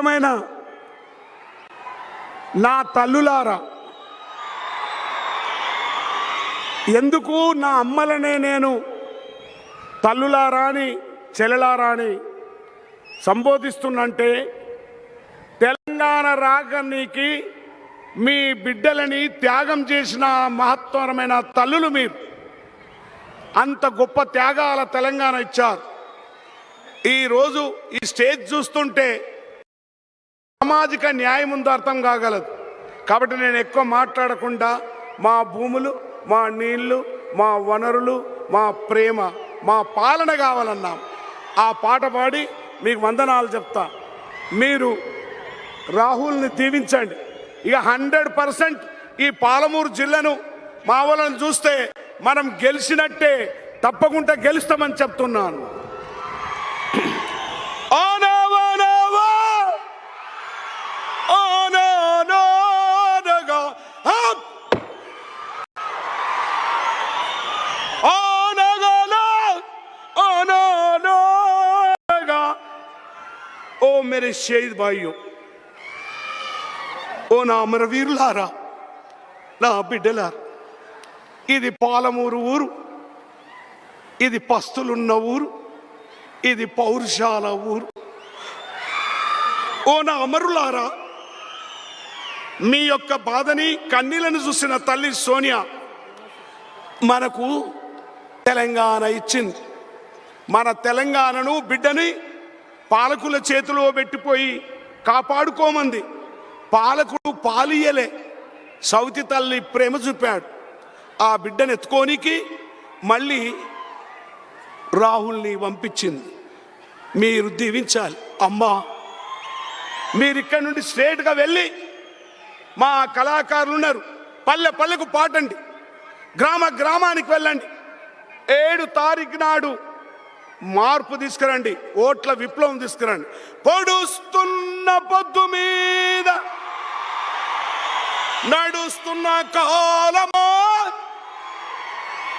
ఏమైనా? నా తల్లులారా ఎందుకు నా అమ్మలనే నేను తల్లులారా అని చెల్లెలారా అని సంబోధిస్తున్నంటే తెలంగాణ రాగానికి మీ బిడ్డలని త్యాగం చేసిన మహత్తరమైన తల్లులు మీరు. అంత గొప్ప త్యాగాల తెలంగాణ ఇచ్చారు. ఈరోజు ఈ స్టేజ్ చూస్తుంటే సామాజిక న్యాయం ఉందో అర్థం కాగలదు. కాబట్టి నేను ఎక్కువ మాట్లాడకుండా మా భూములు మా నీళ్ళు మా వనరులు మా ప్రేమ మా పాలన కావాలన్నాం. ఆ పాట పాడి మీకు వందనాలు చెప్తా. మీరు రాహుల్ని దీవించండి. ఇక హండ్రెడ్ పర్సెంట్ ఈ పాలమూరు జిల్లాను మా వాళ్ళని చూస్తే మనం గెలిచినట్టే తప్పకుండా గెలుస్తామని చెప్తున్నాను. ఓ మేరే షహీద్ ఓ నా అమరవీరులారా నా బిడ్డలారా ఇది పాలమూరు ఊరు ఇది పస్తులున్న ఊరు ఇది పౌరుషాల ఊరు ఓ నా అమరులారా మీ యొక్క బాధని కన్నీలను చూసిన తల్లి సోనియా మనకు తెలంగాణ ఇచ్చింది మన తెలంగాణను బిడ్డని పాలకుల చేతిలో పెట్టిపోయి కాపాడుకోమంది. పాలకుడు పాలియలే సౌతి తల్లి ప్రేమ చూపాడు. ఆ బిడ్డను ఎత్తుకోనికి మళ్ళీ రాహుల్ని పంపించింది. మీరు దీవించాలి. అమ్మా మీరు ఇక్కడ నుండి స్ట్రేట్గా వెళ్ళి మా కళాకారులు ఉన్నారు. పల్లె పల్లెకు పాటండి. గ్రామ గ్రామానికి వెళ్ళండి. ఏడు తారీఖు నాడు మార్పు తీసుకురండి ఓట్ల విప్లవం తీసుకురండి. పొడుస్తున్న పొద్దు మీద నడుస్తున్న కాలమా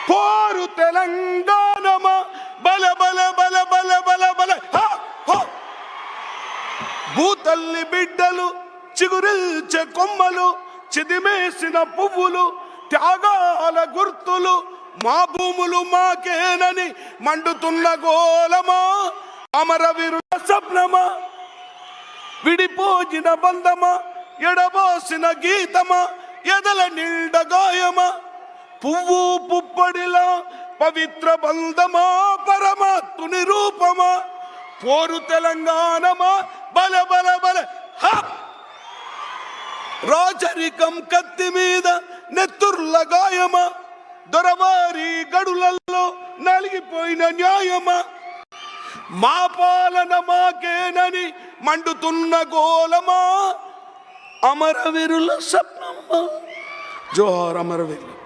పోరు తెలంగాణమా బల బల బల బల బల బల భూతల్లి బిడ్డలు చిగురిల్చే కొమ్మలు చిదిమేసిన పువ్వులు త్యాగాల గుర్తులు మా భూములు మాకేనని మండుతున్న గోలమా అమరవీరుల స్వప్నమా? విడిపోజిన బంధమా? ఎడబోసిన గీతమా? ఎదల నిండ గాయమా? పువ్వు పుప్పడిలా పవిత్ర బంధమా? పరమాత్ముని రూపమా? పోరు తెలంగాణమా? బల బల బల రాజరికం కత్తి మీద నెత్తుర్ల గాయమా? దొరవారి గడులలో నలిగిపోయిన న్యాయమా? మా పాలన మాకేనని మండుతున్న గోలమా అమరవీరుల స్వప్నమా? జోహార్ అమరవీరులు.